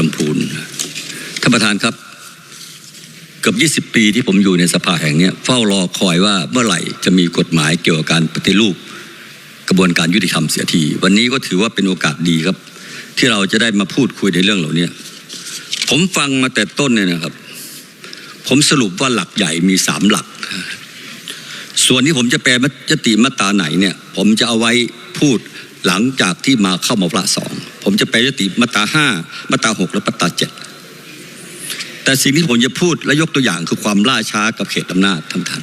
ลำพูนท่านประธานครับ เกือบ 20 ปีที่ผมอยู่ในสภาแห่งนี้เฝ้ารอคอยว่าเมื่อไหร่จะมีกฎหมายเกี่ยวกับการปฏิรูป กระบวนการยุติธรรมเสียที วันนี้ก็ถือว่าเป็นโอกาสดีครับ ที่เราจะได้มาพูดคุยในเรื่องเหล่านี้ผมฟังมาแต่ต้นเนี่ยนะครับ ผมสรุปว่าหลักใหญ่มีสามหลัก ส่วนที่ผมจะแปลยติมาตราไหนเนี่ย ผมจะเอาไว้พูดหลังจากที่มาเข้ามาวาระสอง ผมจะแปลยติมาตราห้ามาตราหกและมาตราเจ็ดแต่สิ่งที่ผมจะพูดและยกตัวอย่างคือความล่าช้ากับเขตอำนาจท่านประธาน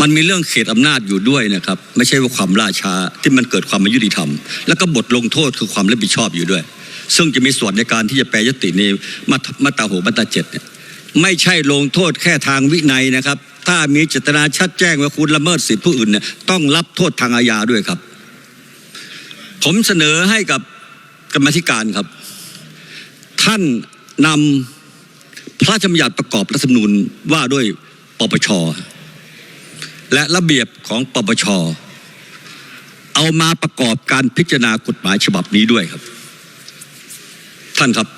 มันมีเรื่องเขตอำนาจอยู่ด้วยนะครับ ไม่ใช่ว่าความล่าช้าที่มันเกิดความไม่ยุติธรรม แล้วก็บทลงโทษคือความรับผิดชอบอยู่ด้วย ซึ่งจะมีส่วนในการที่จะแปลยติในมาตามาตราหกมาตราเจ็ดเนี่ยไม่ใช่ลงโทษแค่ทางวินัยนะครับ ถ้ามีเจตนาชัดแจ้งว่าคุณละเมิดสิทธิผู้อื่นเนี่ยต้องรับโทษทางอาญาด้วยครับ ผมเสนอให้กับ กรรมธิการครับ ท่านนำพระราชบัญญัติประกอบรัฐธรรมนูญว่าด้วยปปช และระเบียบของปปช เอามาประกอบการพิจารณากฎหมายฉบับนี้ด้วยครับ ท่านครับ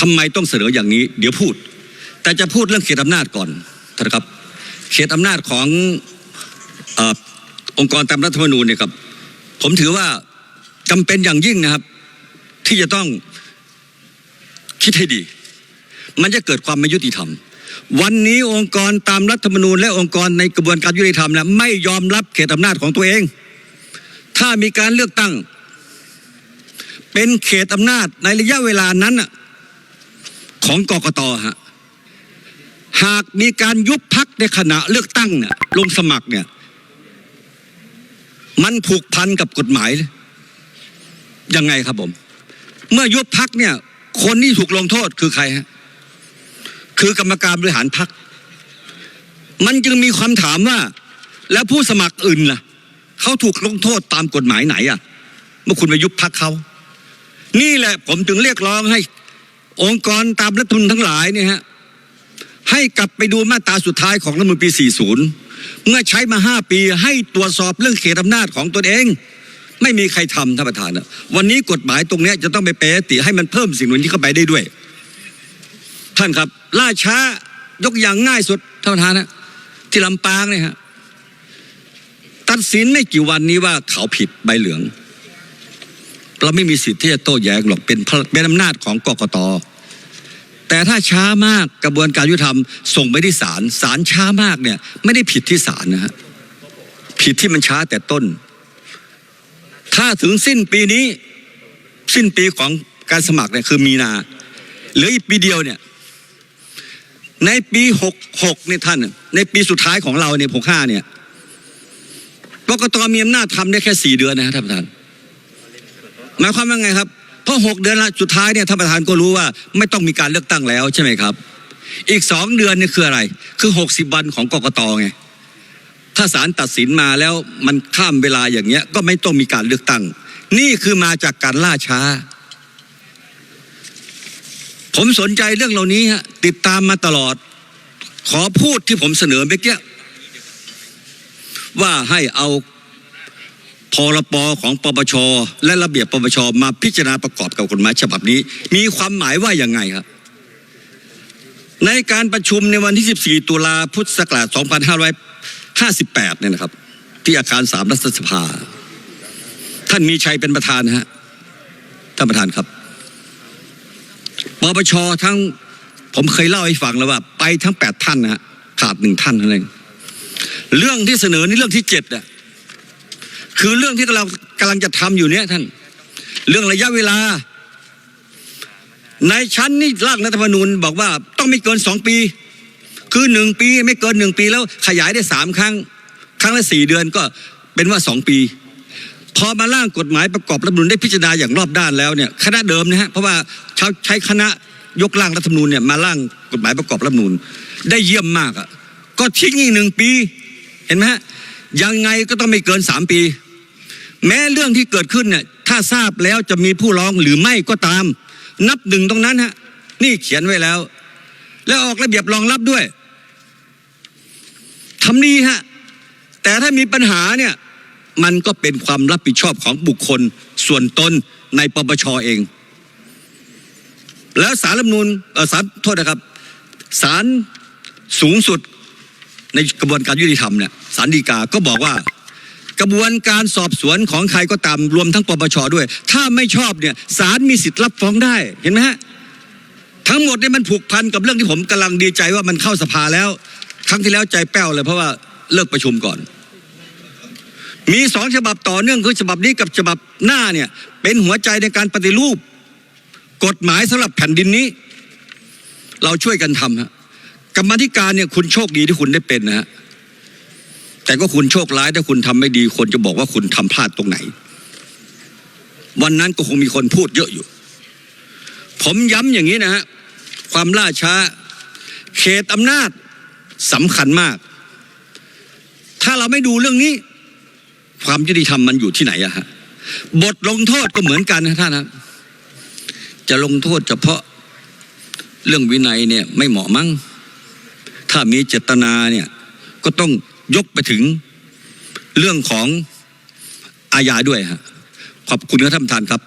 ทำไมต้องเสนออย่างนี้ เดี๋ยวพูด แต่จะพูดเรื่องเขตอำนาจก่อนท่านครับเขตอำนาจของอองค์กรตามรัฐธรรมนูญเนี่ยครับ ผมถือว่าจำเป็นอย่างยิ่งนะครับ ที่จะต้องคิดให้ดี มันจะเกิดความไม่ยุติธรรม วันนี้องค์กรตามรัฐธรรมนูญ และองค์กรในกระบวนการยุติธรรมนะไม่ยอมรับเขตอำนาจของตัวเอง ถ้ามีการเลือกตั้ง เป็นเขตอำนาจในระยะเวลานั้นของกกตฮะหากมีการยุบพักในขณะเลือกตั้งเนี่ยลงสมัครเนี่ย มันผูกพันกับกฎหมายยังไงครับผม เมื่อยุบพักเนี่ย คนที่ถูกลงโทษคือใครฮะคือกรรมการบริหารพัก มันจึงมีความถามว่า แล้วผู้สมัครอื่นล่ะเขาถูกลงโทษตามกฎหมายไหนอะ เมื่อคุณไปยุบพักเขานี่แหละผมจึงเรียกร้องให้ องค์กรตามรัฐธรรมนูญทั้งหลายเนี่ยฮะให้กลับไปดูมาตราสุดท้ายของรัฐมนูญปี 40 เมื่อใช้มา 5 ปีให้ตรวจสอบเรื่องเขตอำนาจของตนเอง ไม่มีใครทำท่านประธานนะวันนี้กฎหมายตรงนี้จะต้องไปแปรติให้มันเพิ่มสิ่งนู้นที่เข้าไปได้ด้วย ท่านครับล่าช้ายกอย่างง่ายสุดท่านประธานนะที่ลำปางเนี่ยฮะตัดสินไม่กี่วันนี้ว่าเขาผิดใบเหลือง เราไม่มีสิทธิ์ที่จะโต้แย้งหรอกเป็นเป็นอำนาจของกกตแต่ถ้าช้ามากกระบวนการยุติธรรมส่งไปที่ศาลศาลช้ามากเนี่ย ไม่ได้ผิดที่ศาลนะฮะผิดที่มันช้าแต่ต้น ถ้าถึงสิ้นปีนี้ สิ้นปีของการสมัครเนี่ยคือมีนาเหลืออีกปีเดียวเนี่ย ในปีหกหกเนี่ยท่าน ในปีสุดท้ายของเราเนี่ยหกห้าเนี่ยกกตมีอำนาจทำได้แค่สี่เดือนนะฮะท่านประธานหมายความว่าไงครับพราะหกเดือนละสุดท้ายเนี่ยท่านประธานก็รู้ว่าไม่ต้องมีการเลือกตั้งแล้วใช่ไหมครับ อีกสองเดือนเนี่ยคืออะไร คือหกสิบวันของกกตไง ถ้าศาลตัดสินมาแล้วมันข้ามเวลาอย่างเงี้ย ก็ไม่ต้องมีการเลือกตั้ง นี่คือมาจากการล่าช้า ผมสนใจเรื่องเหล่านี้ฮะติดตามมาตลอด ขอพูดที่ผมเสนอเมื่อกี้ว่าให้เอาพรปของปปช และระเบียบปปช มาพิจารณาประกอบกับกฎหมายฉบับนี้ มีความหมายว่าอย่างไงครับในการประชุมในวันที่ 14 ตุลาพุทธศักราช 58เนี่ยนะครับ ที่อาคารสามรัฐสภา ท่านมีชัยเป็นประธานนะฮะท่านประธานครับปปชทั้งผมเคยเล่าให้ฟังแล้วว่า ไปทั้งแปดท่านนะฮะขาดหนึ่งท่านเท่านั้นเองเรื่องที่เสนอนี่เรื่องที่เจ็ดอะคือเรื่องที่เรากำลังจะทำอยู่เนี้ยท่าน เรื่องระยะเวลา ในชั้นนี่ร่างรัฐธรรมนูญบอกว่าต้องไม่เกินสองปี คือหนึ่งปีไม่เกินหนึ่งปีแล้วขยายได้สามครั้ง ครั้งละสี่เดือนก็เป็นว่าสองปี พอมาร่างกฎหมายประกอบรัฐมนูญได้พิจารณาอย่างรอบด้านแล้วเนี่ยคณะเดิมนะฮะเพราะว่าใช้คณะยกร่างรัฐธรรมนูญเนี่ยมาร่างกฎหมายประกอบรัฐธรรมนูญได้เยี่ยมมากอะก็ทิ้งอีกหนึ่งปี เห็นไหมฮะยังไงก็ต้องไม่เกินสามปี แม้เรื่องที่เกิดขึ้นเนี่ยถ้าทราบแล้วจะมีผู้ร้องหรือไม่ก็ตาม นับหนึ่งตรงนั้นฮะนี่เขียนไว้แล้ว แล้วออกระเบียบรองรับด้วย ทำนี้ฮะ แต่ถ้ามีปัญหาเนี่ย มันก็เป็นความรับผิดชอบของบุคคลส่วนตนในปปชเอง แล้วสารรัฐมนูลสารโทษนะครับศาลสูงสุดในกระบวนการยุติธรรมเนี่ยศาลฎีกาก็บอกว่ากระบวนการสอบสวนของใครก็ตามรวมทั้งปปชด้วย ถ้าไม่ชอบเนี่ยศาลมีสิทธิ์รับฟ้องได้เห็นไหมฮะทั้งหมดเนี่ยมันผูกพันกับเรื่องที่ผมกำลังดีใจว่ามันเข้าสภาแล้ว ครั้งที่แล้วใจแป้วเลยเพราะว่าเลิกประชุมก่อน มีสองฉบับต่อเนื่องคือฉบับนี้กับฉบับหน้าเนี่ย เป็นหัวใจในการปฏิรูป กฎหมายสำหรับแผ่นดินนี้ เราช่วยกันทำฮะกรรมธิการเนี่ยคุณโชคดีที่คุณได้เป็นนะฮะแต่ก็คุณโชคร้ายถ้าคุณทำไม่ดีคนจะบอกว่าคุณทำพลาดตรงไหน วันนั้นก็คงมีคนพูดเยอะอยู่ ผมย้ำอย่างนี้นะฮะความล่าช้า เขตอำนาจ สำคัญมาก ถ้าเราไม่ดูเรื่องนี้ ความยุติธรรมมันอยู่ที่ไหนอะฮะบทลงโทษก็เหมือนกันนะท่านนะจะลงโทษเฉพาะเรื่องวินัยเนี่ยไม่เหมาะมั้ง ถ้ามีเจตนาเนี่ยก็ต้องยกไปถึงเรื่องของอาญาด้วยฮะขอบคุณครับท่านประธานครับ